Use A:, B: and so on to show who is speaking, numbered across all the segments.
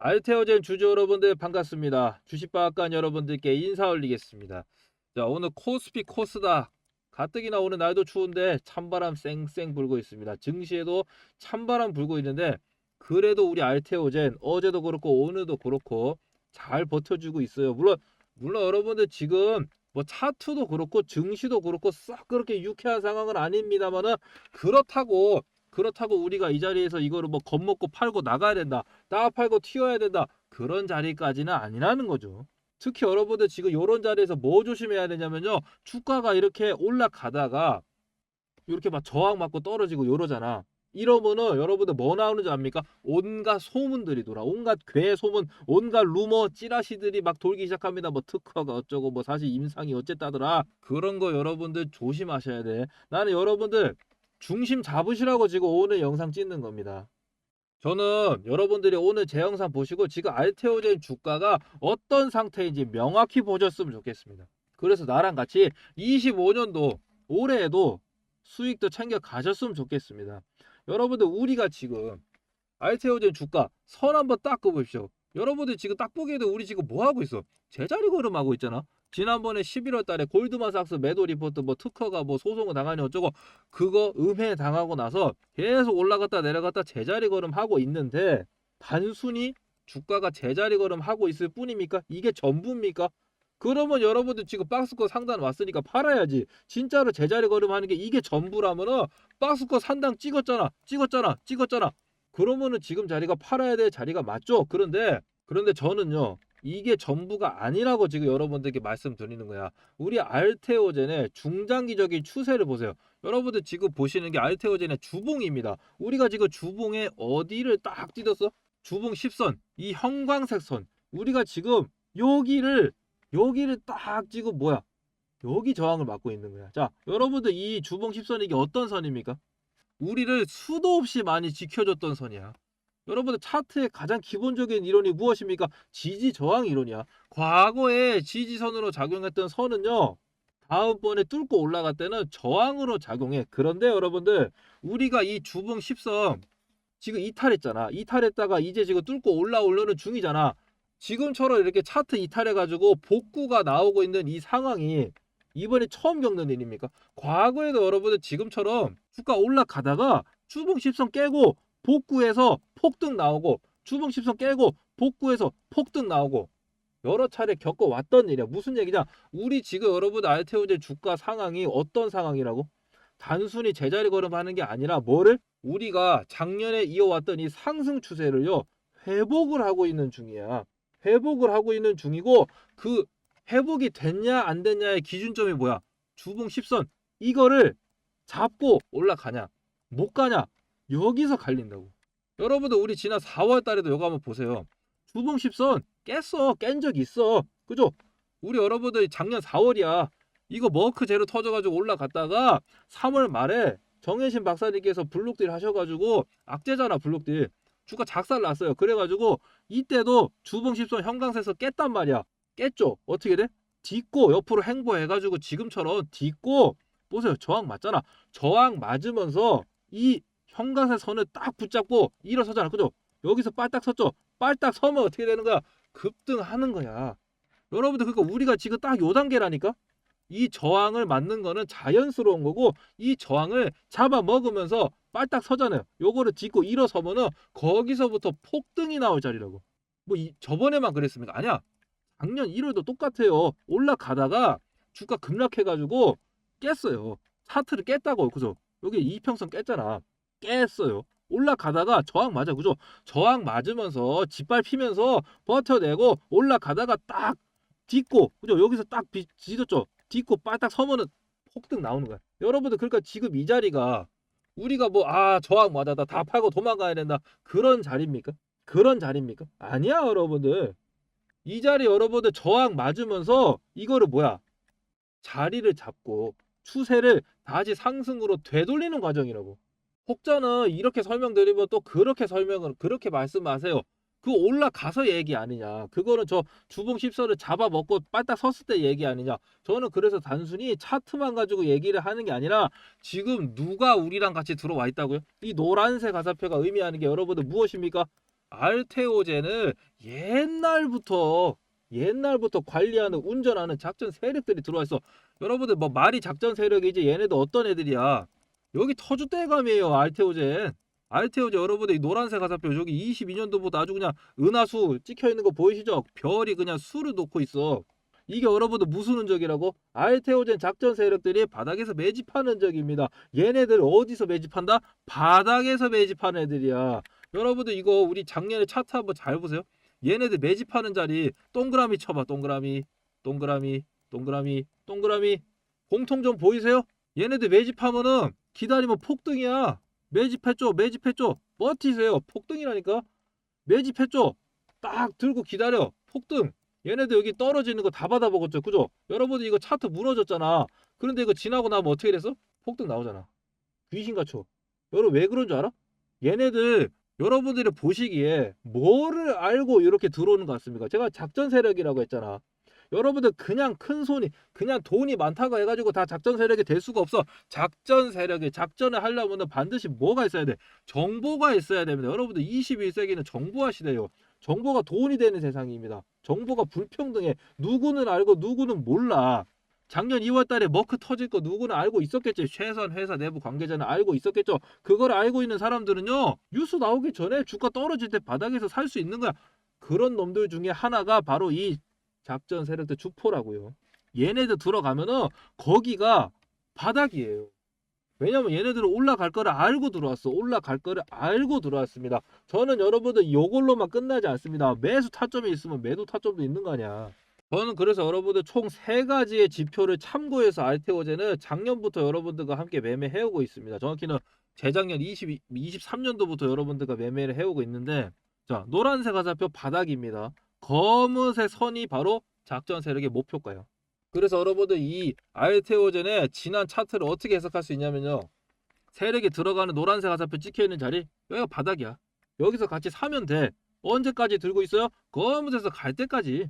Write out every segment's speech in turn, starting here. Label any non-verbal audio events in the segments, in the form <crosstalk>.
A: 알테오젠 주주 여러분들 반갑습니다. 주식방앗간 여러분들께 인사 올리겠습니다. 자 오늘 코스피 코스다 가뜩이나 오늘 날도 추운데 찬바람 쌩쌩 불고 있습니다. 증시에도 찬바람 불고 있는데 그래도 우리 알테오젠 어제도 그렇고 오늘도 그렇고 잘 버텨주고 있어요. 물론 물론 여러분들 지금 뭐 차트도 그렇고 증시도 그렇고 싹 그렇게 유쾌한 상황은 아닙니다만은 그렇다고 그렇다고 우리가 이 자리에서 이거를 뭐 겁먹고 팔고 나가야 된다. 따 팔고 튀어야 된다. 그런 자리까지는 아니라는 거죠. 특히 여러분들 지금 이런 자리에서 뭐 조심해야 되냐면요. 주가가 이렇게 올라가다가 이렇게 막 저항 맞고 떨어지고 이러잖아. 이러면은 여러분들 뭐 나오는 줄 압니까? 온갖 소문들이 돌아. 온갖 괴 소문, 온갖 루머, 찌라시들이 막 돌기 시작합니다. 뭐 특허가 어쩌고 뭐 사실 임상이 어쨌다더라. 그런 거 여러분들 조심하셔야 돼. 나는 여러분들 중심 잡으시라고 지금 오늘 영상 찍는 겁니다. 저는 여러분들이 오늘 제 영상 보시고 지금 알테오젠 주가가 어떤 상태인지 명확히 보셨으면 좋겠습니다. 그래서 나랑 같이 25년도 올해에도 수익도 챙겨 가셨으면 좋겠습니다. 여러분들 우리가 지금 알테오젠 주가 선 한번 딱 그어보십시오. 여러분들 지금 딱 보기에도 우리 지금 뭐 하고 있어? 제자리 걸음하고 있잖아. 지난번에 11월 달에 골드만삭스 매도 리포트 뭐 특허가 뭐 소송을 당하니 어쩌고 그거 음해 당하고 나서 계속 올라갔다 내려갔다 제자리 걸음 하고 있는데 단순히 주가가 제자리 걸음 하고 있을 뿐입니까? 이게 전부입니까? 그러면 여러분들 지금 박스권 상단 왔으니까 팔아야지. 진짜로 제자리 걸음 하는 게 이게 전부라면은 박스권 상단 찍었잖아. 찍었잖아. 찍었잖아. 그러면은 지금 자리가 팔아야 될 자리가 맞죠? 그런데 그런데 저는요. 이게 전부가 아니라고 지금 여러분들께 말씀드리는 거야. 우리 알테오젠의 중장기적인 추세를 보세요. 여러분들 지금 보시는 게 알테오젠의 주봉입니다. 우리가 지금 주봉에 어디를 딱 찢었어? 주봉 10선, 이 형광색 선. 우리가 지금 여기를 여기를 딱 지금 뭐야? 여기 저항을 맡고 있는 거야. 자, 여러분들 이 주봉 10선 이 게 어떤 선입니까? 우리를 수도 없이 많이 지켜줬던 선이야. 여러분들 차트의 가장 기본적인 이론이 무엇입니까? 지지 저항 이론이야. 과거에 지지선으로 작용했던 선은요. 다음번에 뚫고 올라갈 때는 저항으로 작용해. 그런데 여러분들 우리가 이 주봉 10선 지금 이탈했잖아. 이탈했다가 이제 지금 뚫고 올라오려는 중이잖아. 지금처럼 이렇게 차트 이탈해가지고 복구가 나오고 있는 이 상황이 이번에 처음 겪는 일입니까? 과거에도 여러분들 지금처럼 주가 올라가다가 주봉 10선 깨고 복구해서 폭등 나오고 주봉 10선 깨고 복구해서 폭등 나오고 여러 차례 겪어왔던 일이야. 무슨 얘기냐? 우리 지금 여러분 알테오제 주가 상황이 어떤 상황이라고? 단순히 제자리 걸음하는 게 아니라 뭐를? 우리가 작년에 이어왔던 이 상승 추세를요 회복을 하고 있는 중이야. 회복을 하고 있는 중이고 그 회복이 됐냐 안 됐냐의 기준점이 뭐야? 주봉 10선 이거를 잡고 올라가냐 못 가냐 여기서 갈린다고. 여러분들 우리 지난 4월 달에도 이거 한번 보세요. 주봉 10선 깼어. 깬 적 있어. 그죠? 우리 여러분들 작년 4월이야. 이거 머크 제로 터져가지고 올라갔다가 3월 말에 정혜신 박사님께서 블록딜 하셔가지고 악재잖아 블록딜. 주가 작살 났어요. 그래가지고 이때도 주봉 10선 형광색에서 깼단 말이야. 깼죠? 어떻게 돼? 딛고 옆으로 행보해가지고 지금처럼 딛고 보세요. 저항 맞잖아. 저항 맞으면서 이 형광색 선을 딱 붙잡고 일어서잖아. 그죠? 여기서 빨딱 섰죠? 빨딱 서면 어떻게 되는 거야? 급등하는 거야. 여러분들 그러니까 우리가 지금 딱 요 단계라니까? 이 저항을 맞는 거는 자연스러운 거고 이 저항을 잡아 먹으면서 빨딱 서잖아요. 요거를 딛고 일어서면은 거기서부터 폭등이 나올 자리라고. 뭐 이, 저번에만 그랬습니까? 아니야. 작년 1월도 똑같아요. 올라가다가 주가 급락해가지고 깼어요. 차트를 깼다고. 그죠? 여기 이평선 깼잖아. 깼어요. 올라가다가 저항 맞아. 그죠? 저항 맞으면서 짓밟히면서 버텨내고 올라가다가 딱 딛고 그죠? 여기서 딱 비, 뒤졌죠? 딛고 빠딱 서면은 폭등 나오는 거야. 여러분들 그러니까 지금 이 자리가 우리가 뭐 아 저항 맞아다 다 팔고 도망가야 된다 그런 자리입니까? 그런 자리입니까? 아니야 여러분들 이 자리 여러분들 저항 맞으면서 이거를 뭐야 자리를 잡고 추세를 다시 상승으로 되돌리는 과정이라고. 혹자는 이렇게 설명드리면 또 그렇게 설명을 그렇게 말씀하세요. 그 올라가서 얘기 아니냐. 그거는 저 주봉 10선을 잡아먹고 빨딱 섰을 때 얘기 아니냐. 저는 그래서 단순히 차트만 가지고 얘기를 하는 게 아니라 지금 누가 우리랑 같이 들어와 있다고요? 이 노란색 가사표가 의미하는 게 여러분들 무엇입니까? 알테오젠을 옛날부터 옛날부터 관리하는 운전하는 작전 세력들이 들어와 있어. 여러분들 뭐 말이 작전 세력이지 얘네들 어떤 애들이야? 여기 터줏대감이에요 알테오젠. 알테오젠 여러분들 이 노란색 화살표 여기 22년도부터 아주 그냥 은하수 찍혀 있는 거 보이시죠? 별이 그냥 수를 놓고 있어. 이게 여러분들 무슨 흔적이라고? 알테오젠 작전 세력들이 바닥에서 매집하는 흔적입니다. 얘네들 어디서 매집한다? 바닥에서 매집하는 애들이야. 여러분들 이거 우리 작년에 차트 한번 잘 보세요. 얘네들 매집하는 자리 동그라미 쳐봐. 동그라미, 동그라미, 동그라미, 동그라미. 공통 좀 보이세요? 얘네들 매집하면은 기다리면 폭등이야. 매집했죠, 매집했죠. 버티세요. 폭등이라니까. 매집했죠. 딱 들고 기다려. 폭등. 얘네들 여기 떨어지는 거 다 받아먹었죠. 그죠? 여러분들 이거 차트 무너졌잖아. 그런데 이거 지나고 나면 어떻게 됐어? 폭등 나오잖아. 귀신 같죠? 여러분 왜 그런 줄 알아? 얘네들 여러분들이 보시기에 뭐를 알고 이렇게 들어오는 것 같습니까? 제가 작전 세력이라고 했잖아. 여러분들 그냥 큰 손이 그냥 돈이 많다고 해가지고 다 작전 세력이 될 수가 없어. 작전 세력이 작전을 하려면 반드시 뭐가 있어야 돼? 정보가 있어야 됩니다. 여러분들 21세기는 정보화 시대예요. 정보가 돈이 되는 세상입니다. 정보가 불평등해. 누구는 알고 누구는 몰라. 작년 2월 달에 머크 터질 거 누구는 알고 있었겠지. 최선 회사 내부 관계자는 알고 있었겠죠. 그걸 알고 있는 사람들은요. 뉴스 나오기 전에 주가 떨어질 때 바닥에서 살 수 있는 거야. 그런 놈들 중에 하나가 바로 이 작전 세력들 주포라고요. 얘네들 들어가면은 거기가 바닥이에요. 왜냐면 얘네들은 올라갈 거를 알고 들어왔어. 올라갈 거를 알고 들어왔습니다. 저는 여러분들 요걸로만 끝나지 않습니다. 매수 타점이 있으면 매도 타점도 있는 거 아니야. 저는 그래서 여러분들 총 세 가지의 지표를 참고해서 알테오제는 작년부터 여러분들과 함께 매매해오고 있습니다. 정확히는 재작년 20, 23년도부터 여러분들과 매매를 해오고 있는데 자 노란색 화살표 바닥입니다. 검은색 선이 바로 작전 세력의 목표가요. 그래서 여러분들 이 알테오젠의 지난 차트를 어떻게 해석할 수 있냐면요. 세력이 들어가는 노란색 화살표 찍혀 있는 자리 여기가 바닥이야. 여기서 같이 사면 돼. 언제까지 들고 있어요? 검은색에서 갈 때까지.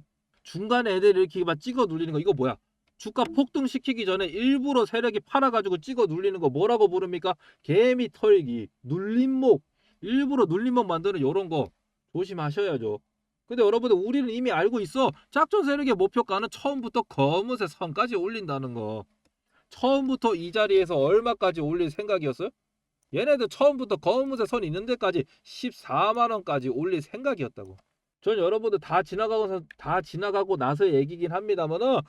A: 중간에 애들 이렇게 막 찍어 눌리는 거 이거 뭐야? 주가 폭등시키기 전에 일부러 세력이 팔아가지고 찍어 눌리는 거 뭐라고 부릅니까? 개미 털기, 눌림목, 일부러 눌림목 만드는 요런 거 조심하셔야죠. 근데 여러분들 우리는 이미 알고 있어. 작전 세력의 목표가는 처음부터 검은색 선까지 올린다는 거. 처음부터 이 자리에서 얼마까지 올릴 생각이었어요? 얘네들 처음부터 검은색 선 있는 데까지 14만 원까지 올릴 생각이었다고. 전 여러분들 다 지나가고 다 지나가고 나서 얘기긴 합니다만은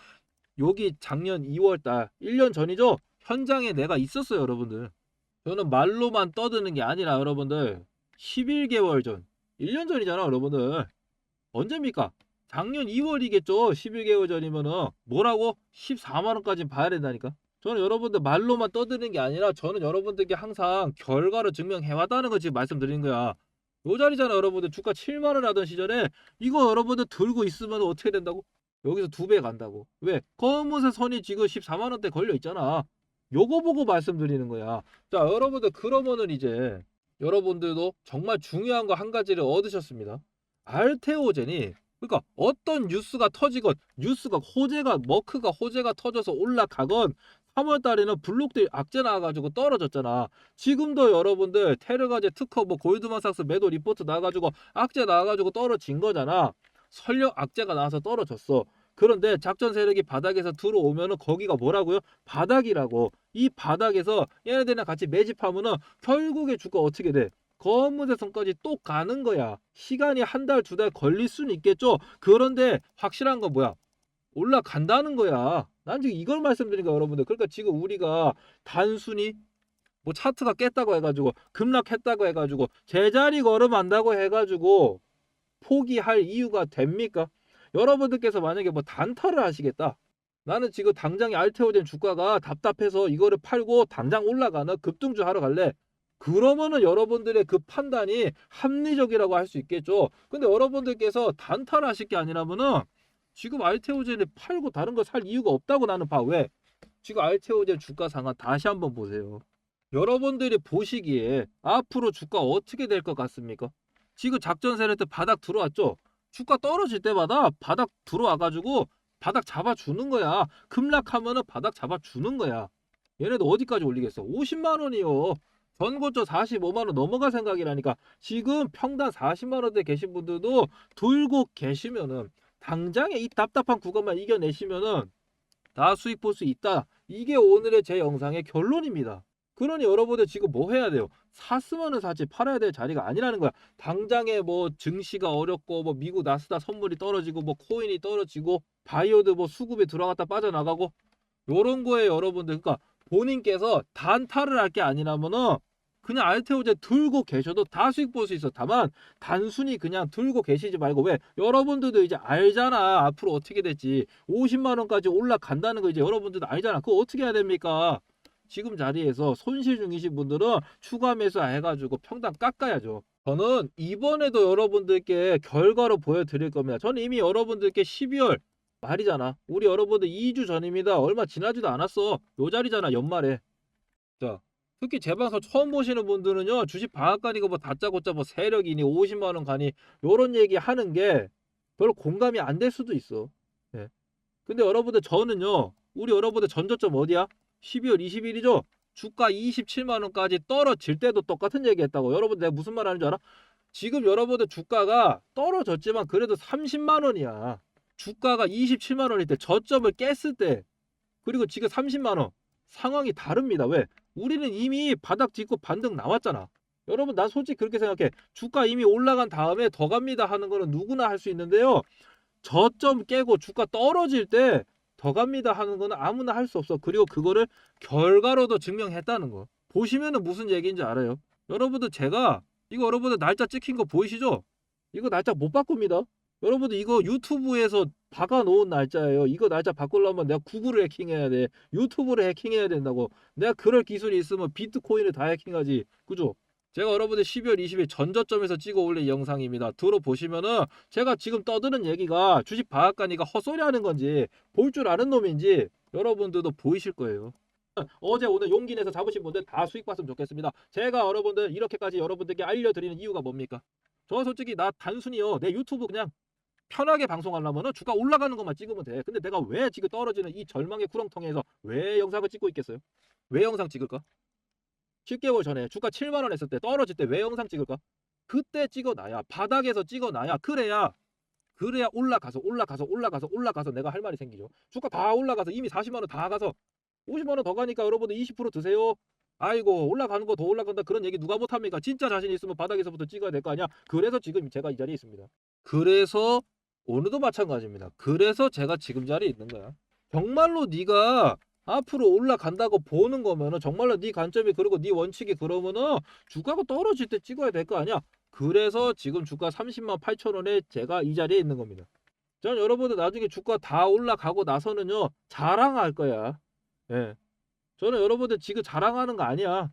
A: 여기 작년 2월 달 1년 전이죠. 현장에 내가 있었어요, 여러분들. 저는 말로만 떠드는 게 아니라 여러분들 11개월 전, 1년 전이잖아, 여러분들. 언제입니까? 작년 2월이겠죠. 11개월 전이면은 뭐라고 14만 원까지 봐야 된다니까. 저는 여러분들 말로만 떠드는 게 아니라 저는 여러분들께 항상 결과를 증명해 왔다는 거 지금 말씀드리는 거야. 요 자리잖아, 여러분들 주가 7만 원 하던 시절에 이거 여러분들 들고 있으면 어떻게 된다고? 여기서 두 배 간다고. 왜? 검은색 선이 지금 14만 원대 걸려 있잖아. 요거 보고 말씀드리는 거야. 자, 여러분들 그러면은 이제 여러분들도 정말 중요한 거 한 가지를 얻으셨습니다. 알테오젠이 그러니까 어떤 뉴스가 터지건 뉴스가 호재가 머크가 호재가 터져서 올라가건 3월 달에는 블록들 악재 나와가지고 떨어졌잖아. 지금도 여러분들 테르가제 특허 뭐 골드만삭스 매도 리포트 나와가지고 악재 나와가지고 떨어진 거잖아. 설령 악재가 나와서 떨어졌어. 그런데 작전 세력이 바닥에서 들어오면은 거기가 뭐라고요? 바닥이라고. 이 바닥에서 얘네들이랑 같이 매집하면은 결국에 주가 어떻게 돼? 검은색 선까지 또 가는 거야. 시간이 한 달, 두 달 걸릴 수는 있겠죠. 그런데 확실한 건 뭐야? 올라간다는 거야. 난 지금 이걸 말씀드린 거야, 여러분들. 그러니까 지금 우리가 단순히 뭐 차트가 깼다고 해가지고 급락했다고 해가지고 제자리 걸음한다고 해가지고 포기할 이유가 됩니까? 여러분들께서 만약에 뭐 단타를 하시겠다. 나는 지금 당장에 알테오젠 주가가 답답해서 이거를 팔고 당장 올라가는 급등주 하러 갈래. 그러면은 여러분들의 그 판단이 합리적이라고 할 수 있겠죠. 근데 여러분들께서 단타를 하실 게 아니라면은 지금 알테오젠을 팔고 다른 거 살 이유가 없다고 나는 봐. 왜? 지금 알테오젠 주가 상황 다시 한번 보세요. 여러분들이 보시기에 앞으로 주가 어떻게 될 것 같습니까? 지금 작전 세력 때 바닥 들어왔죠? 주가 떨어질 때마다 바닥 들어와가지고 바닥 잡아주는 거야. 급락하면은 바닥 잡아주는 거야. 얘네도 어디까지 올리겠어? 50만 원이요. 전고점 45만 원 넘어갈 생각이라니까 지금 평당 40만 원대 계신 분들도 들고 계시면은 당장에 이 답답한 구간만 이겨내시면은 다 수익 볼 수 있다. 이게 오늘의 제 영상의 결론입니다. 그러니 여러분들 지금 뭐 해야 돼요? 샀으면은 사지 팔아야 될 자리가 아니라는 거야. 당장에 뭐 증시가 어렵고 뭐 미국 나스닥 선물이 떨어지고 뭐 코인이 떨어지고 바이오드 뭐 수급에 들어갔다 빠져나가고 요런 거에 여러분들 그러니까 본인께서 단타를 할 게 아니라면은 그냥 알테오제 들고 계셔도 다 수익 볼 수 있어. 다만 단순히 그냥 들고 계시지 말고 왜 여러분들도 이제 알잖아. 앞으로 어떻게 될지 50만 원까지 올라간다는 거 이제 여러분들도 알잖아. 그거 어떻게 해야 됩니까? 지금 자리에서 손실 중이신 분들은 추가 매수 해가지고 평당 깎아야죠. 저는 이번에도 여러분들께 결과로 보여드릴 겁니다. 저는 이미 여러분들께 12월 말이잖아. 우리 여러분들 2주 전입니다. 얼마 지나지도 않았어. 요 자리잖아. 연말에. 자, 특히 제 방송 처음 보시는 분들은요. 주식 방앗간이고 뭐 다짜고짜 뭐 세력이니 50만 원 가니 요런 얘기 하는 게 별로 공감이 안 될 수도 있어. 예. 근데 여러분들 저는요. 우리 여러분들 전저점 어디야? 12월 20일이죠. 주가 27만 원까지 떨어질 때도 똑같은 얘기 했다고. 여러분 내가 무슨 말 하는 줄 알아? 지금 여러분들 주가가 떨어졌지만 그래도 30만 원이야. 주가가 27만 원일 때 저점을 깼을 때 그리고 지금 30만 원 상황이 다릅니다. 왜? 우리는 이미 바닥 짚고 반등 나왔잖아. 여러분 난 솔직히 그렇게 생각해. 주가 이미 올라간 다음에 더 갑니다 하는 거는 누구나 할 수 있는데요. 저점 깨고 주가 떨어질 때 더 갑니다 하는 거는 아무나 할 수 없어. 그리고 그거를 결과로도 증명했다는 거. 보시면은 무슨 얘기인지 알아요. 여러분들 제가 이거 여러분들 날짜 찍힌 거 보이시죠? 이거 날짜 못 바꿉니다. 여러분들 이거 유튜브에서 박아 놓은 날짜예요. 이거 날짜 바꾸려면 내가 구글을 해킹해야 돼. 유튜브를 해킹해야 된다고. 내가 그럴 기술이 있으면 비트코인을 다 해킹하지. 그죠? 제가 여러분들 12월 20일 전저점에서 찍어 올린 영상입니다. 들어보시면은 제가 지금 떠드는 얘기가 주식 방앗간이가 헛소리 하는 건지 볼 줄 아는 놈인지 여러분들도 보이실 거예요. <laughs> 어제 오늘 용기 내서 잡으신 분들 다 수익 봤으면 좋겠습니다. 제가 여러분들 이렇게까지 여러분들께 알려드리는 이유가 뭡니까? 저 솔직히 나 단순히요 내 유튜브 그냥 편하게 방송하려면은 주가 올라가는 것만 찍으면 돼. 근데 내가 왜 지금 떨어지는 이 절망의 구렁텅이에서 왜 영상을 찍고 있겠어요? 왜 영상 찍을까? 10개월 전에 주가 7만 원 했을 때 떨어질 때 왜 영상 찍을까? 그때 찍어놔야 바닥에서 찍어놔야 그래야 그래야 올라가서 올라가서 올라가서 올라가서 내가 할 말이 생기죠. 주가 다 올라가서 이미 40만 원 다 가서 50만 원 더 가니까 여러분들 20% 드세요. 아이고 올라가는 거 더 올라간다 그런 얘기 누가 못합니까? 진짜 자신 있으면 바닥에서부터 찍어야 될 거 아니야. 그래서 지금 제가 이 자리에 있습니다. 그래서 오늘도 마찬가지입니다. 그래서 제가 지금 자리에 있는 거야. 정말로 네가 앞으로 올라간다고 보는 거면은 정말로 네 관점이 그리고 네 원칙이 그러면은 주가가 떨어질 때 찍어야 될 거 아니야. 그래서 지금 주가 30만 8천 원에 제가 이 자리에 있는 겁니다. 전 여러분들 나중에 주가 다 올라가고 나서는요 자랑할 거야. 예. 저는 여러분들 지금 자랑하는 거 아니야.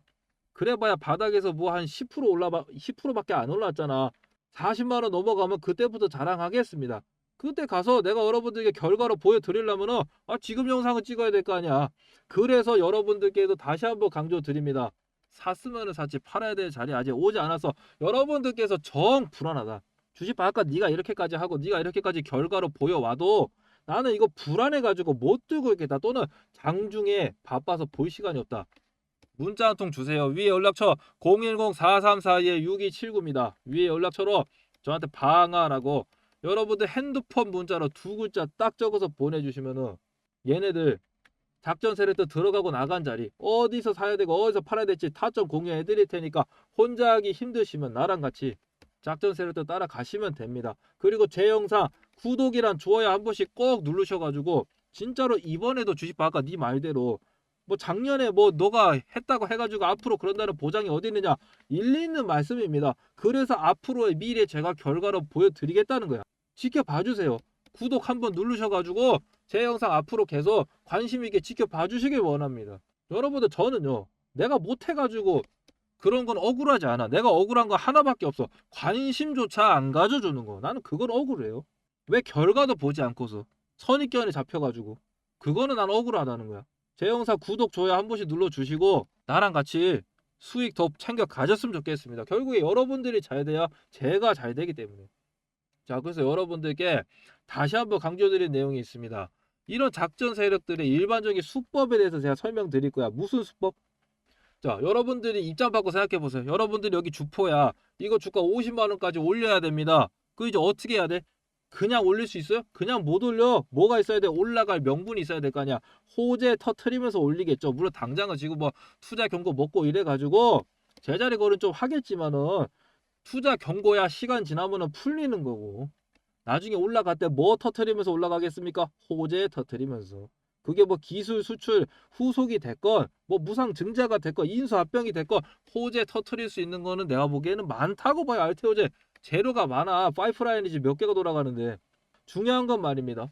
A: 그래봐야 바닥에서 뭐 한 10% 올라봐 10%밖에 안 올랐잖아. 40만 원 넘어가면 그때부터 자랑하겠습니다. 그때 가서 내가 여러분들에게 결과로 보여드리려면 은 아 지금 영상을 찍어야 될 거 아니야. 그래서 여러분들께도 다시 한번 강조 드립니다. 샀으면은 샀지 팔아야 될 자리 아직 오지 않아서 여러분들께서 정 불안하다. 주식 아까 네가 이렇게까지 하고 네가 이렇게까지 결과로 보여와도 나는 이거 불안해 가지고 못 들고 있겠다 또는 장중에 바빠서 볼 시간이 없다. 문자 한 통 주세요. 위에 연락처 010-4342-6279입니다. 위에 연락처로 저한테 방아라고 여러분들 핸드폰 문자로 두 글자 딱 적어서 보내주시면은 얘네들 작전 세력도 들어가고 나간 자리 어디서 사야 되고 어디서 팔아야 될지 타점 공유해 드릴 테니까 혼자 하기 힘드시면 나랑 같이 작전 세력도 따라가시면 됩니다. 그리고 제 영상 구독이란 좋아요 한 번씩 꼭 누르셔가지고 진짜로 이번에도 주식 바까 네 말대로 뭐 작년에 뭐 너가 했다고 해가지고 앞으로 그런다는 보장이 어디 있느냐 일리 있는 말씀입니다. 그래서 앞으로의 미래 제가 결과로 보여드리겠다는 거야. 지켜봐 주세요. 구독 한번 누르셔가지고 제 영상 앞으로 계속 관심 있게 지켜봐 주시길 원합니다. 여러분들 저는요 내가 못해가지고 그런 건 억울하지 않아. 내가 억울한 거 하나밖에 없어. 관심조차 안 가져주는 거. 나는 그건 억울해요. 왜 결과도 보지 않고서 선입견에 잡혀가지고 그거는 난 억울하다는 거야. 제 영상 구독 좋아요 한 번씩 눌러주시고 나랑 같이 수익 더 챙겨 가졌으면 좋겠습니다. 결국에 여러분들이 잘 돼야 제가 잘 되기 때문에. 자, 그래서 여러분들께 다시 한번 강조드린 내용이 있습니다. 이런 작전 세력들의 일반적인 수법에 대해서 제가 설명드릴 거야. 무슨 수법? 자, 여러분들이 입장 바꿔 생각해 보세요. 여러분들이 여기 주포야. 이거 주가 50만 원까지 올려야 됩니다. 그 이제 어떻게 해야 돼? 그냥 올릴 수 있어요? 그냥 못 올려. 뭐가 있어야 돼? 올라갈 명분이 있어야 될 거 아니야. 호재 터트리면서 올리겠죠. 물론 당장은 지금 뭐 투자 경고 먹고 이래 가지고 제자리 걸은 좀 하겠지만은 투자 경고야 시간 지나면은 풀리는 거고. 나중에 올라갈 때 뭐 터트리면서 올라가겠습니까? 호재 터트리면서. 그게 뭐 기술 수출 후속이 됐건 뭐 무상 증자가 됐건 인수합병이 됐건 호재 터트릴 수 있는 거는 내가 보기에는 많다고 봐요. 알테호재 재료가 많아. 파이프라인이지 몇 개가 돌아가는데 중요한 건 말입니다.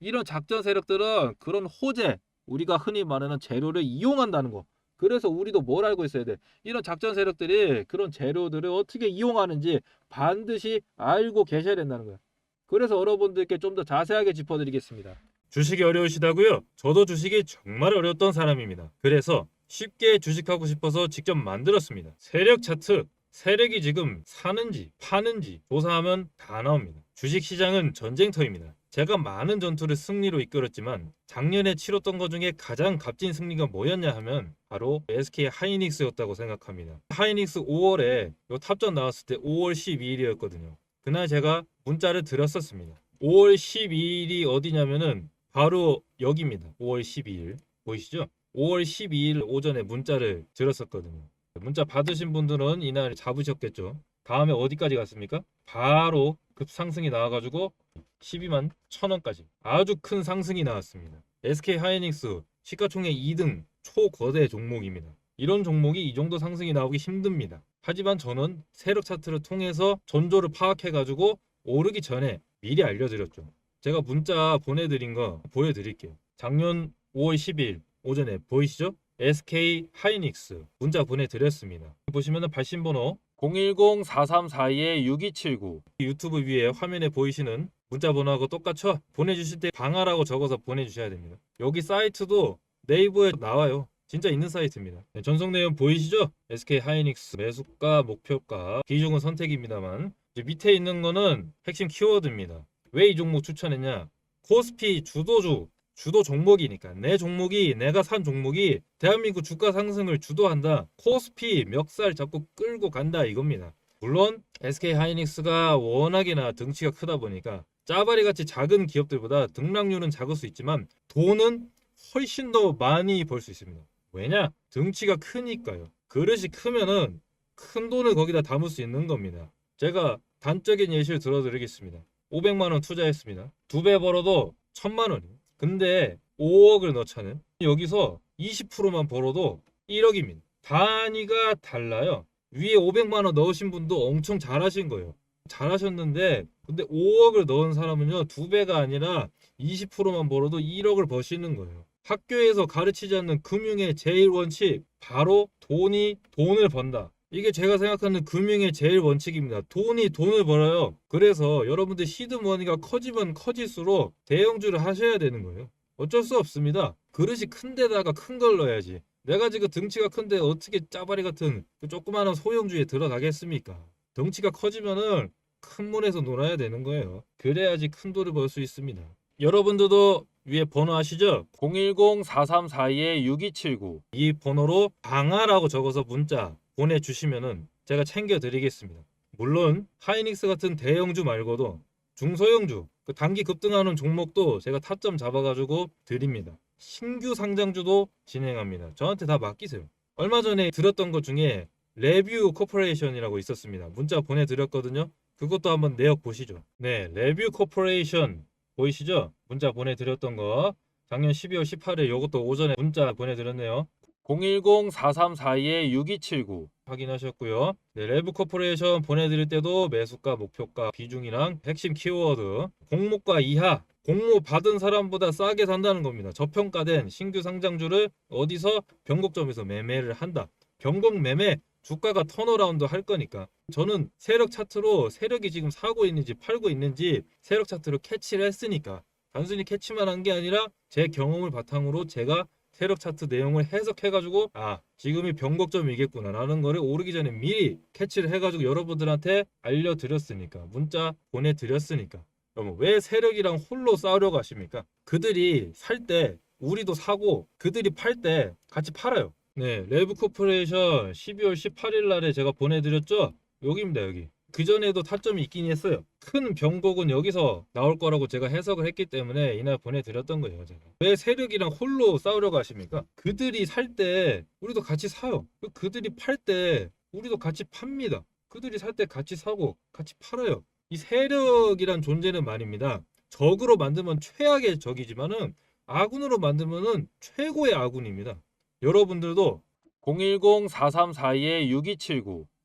A: 이런 작전 세력들은 그런 호재 우리가 흔히 말하는 재료를 이용한다는 거. 그래서 우리도 뭘 알고 있어야 돼. 이런 작전 세력들이 그런 재료들을 어떻게 이용하는지 반드시 알고 계셔야 된다는 거야. 그래서 여러분들께 좀 더 자세하게 짚어드리겠습니다.
B: 주식이 어려우시다고요? 저도 주식이 정말 어려웠던 사람입니다. 그래서 쉽게 주식하고 싶어서 직접 만들었습니다. 세력 차트, 세력이 지금 사는지 파는지 조사하면 다 나옵니다. 주식 시장은 전쟁터입니다. 제가 많은 전투를 승리로 이끌었지만 작년에 치렀던 것 중에 가장 값진 승리가 뭐였냐 하면 바로 SK 하이닉스였다고 생각합니다. 하이닉스 5월에 요 탑전 나왔을 때 5월 12일이었거든요. 그날 제가 문자를 드렸었습니다. 5월 12일이 어디냐면은 바로 여기입니다. 5월 12일 보이시죠? 5월 12일 오전에 문자를 드렸었거든요. 문자 받으신 분들은 이날 잡으셨겠죠. 다음에 어디까지 갔습니까? 바로 급상승이 나와가지고 12만 1천원까지 아주 큰 상승이 나왔습니다. SK 하이닉스 시가총액 2등 초거대 종목입니다. 이런 종목이 이 정도 상승이 나오기 힘듭니다. 하지만 저는 세력 차트를 통해서 전조를 파악해가지고 오르기 전에 미리 알려드렸죠. 제가 문자 보내드린 거 보여드릴게요. 작년 5월 10일 오전에 보이시죠? SK 하이닉스 문자 보내드렸습니다. 보시면은 발신번호 010-4342-6279 유튜브 위에 화면에 보이시는 문자 번호하고 똑같죠? 보내주실 때 방하라고 적어서 보내주셔야 됩니다. 여기 사이트도 네이버에 나와요. 진짜 있는 사이트입니다. 네, 전송 내용 보이시죠? SK 하이닉스 매수가, 목표가, 비중은 선택입니다만 밑에 있는 거는 핵심 키워드입니다. 왜 이 종목 추천했냐? 코스피 주도주 주도 종목이니까 내 종목이 내가 산 종목이 대한민국 주가 상승을 주도한다. 코스피 멱살 잡고 끌고 간다 이겁니다. 물론 SK 하이닉스가 워낙에나 등치가 크다 보니까 짜바리 같이 작은 기업들보다 등락률은 작을 수 있지만 돈은 훨씬 더 많이 벌 수 있습니다. 왜냐? 등치가 크니까요. 그릇이 크면은 큰 돈을 거기다 담을 수 있는 겁니다. 제가 단적인 예시를 들어드리겠습니다. 500만 원 투자했습니다. 두 배 벌어도 1000만 원이에요. 근데 5억을 넣자는 여기서 20%만 벌어도 1억입니다. 단위가 달라요. 위에 500만 원 넣으신 분도 엄청 잘하신 거예요. 잘하셨는데 근데 5억을 넣은 사람은요 두 배가 아니라 20%만 벌어도 1억을 버시는 거예요. 학교에서 가르치지 않는 금융의 제일 원칙 바로 돈이 돈을 번다. 이게 제가 생각하는 금융의 제일 원칙입니다. 돈이 돈을 벌어요. 그래서 여러분들 시드머니가 커지면 커질수록 대형주를 하셔야 되는 거예요. 어쩔 수 없습니다. 그릇이 큰 데다가 큰 걸 넣어야지. 내가 지금 등치가 큰데 어떻게 짜바리 같은 그 조그마한 소형주에 들어가겠습니까? 덩치가 커지면은 큰 문에서 놀아야 되는 거예요. 그래야지 큰 돈을 벌 수 있습니다. 여러분들도 위에 번호 아시죠?
A: 010-4342-6279
B: 이 번호로 방아라고 적어서 문자 보내주시면은 제가 챙겨드리겠습니다. 물론 하이닉스 같은 대형주 말고도 중소형주 그 단기 급등하는 종목도 제가 타점 잡아가지고 드립니다. 신규 상장주도 진행합니다. 저한테 다 맡기세요. 얼마 전에 들었던 것 중에 레뷰 코퍼레이션이라고 있었습니다. 문자 보내드렸거든요. 그것도 한번 내역 보시죠. 네, 레뷰 코퍼레이션 보이시죠? 문자 보내드렸던 거 작년 12월 18일 요것도 오전에 문자 보내드렸네요.
A: 010-4342-6279
B: 확인하셨고요. 네, 레브 코퍼레이션 보내드릴 때도 매수가, 목표가, 비중이랑 핵심 키워드, 공모가 이하, 공모 받은 사람보다 싸게 산다는 겁니다. 저평가된 신규 상장주를 어디서 변곡점에서 매매를 한다. 변곡 매매 주가가 턴어라운드 할 거니까 저는 세력 차트로 세력이 지금 사고 있는지 팔고 있는지 세력 차트로 캐치를 했으니까 단순히 캐치만 한 게 아니라 제 경험을 바탕으로 제가 세력 차트 내용을 해석해가지고 아 지금이 변곡점이겠구나 라는 거를 오르기 전에 미리 캐치를 해가지고 여러분들한테 알려드렸으니까 문자 보내드렸으니까 여러분 왜 세력이랑 홀로 싸우려고 하십니까? 그들이 살 때 우리도 사고 그들이 팔 때 같이 팔아요 네, 레브 코퍼레이션 12월 18일 날에 제가 보내드렸죠? 여기입니다, 여기. 그전에도 타점이 있긴 했어요. 큰 병곡은 여기서 나올 거라고 제가 해석을 했기 때문에 이날 보내드렸던 거예요, 제가. 왜 세력이랑 홀로 싸우려고 하십니까? 그들이 살 때 우리도 같이 사요. 그 그들이 팔 때 우리도 같이 팝니다. 그들이 살 때 같이 사고 같이 팔아요. 이 세력이란 존재는 말입니다. 적으로 만들면 최악의 적이지만은 아군으로 만들면은 최고의 아군입니다. 여러분들도
A: 010-4342-6279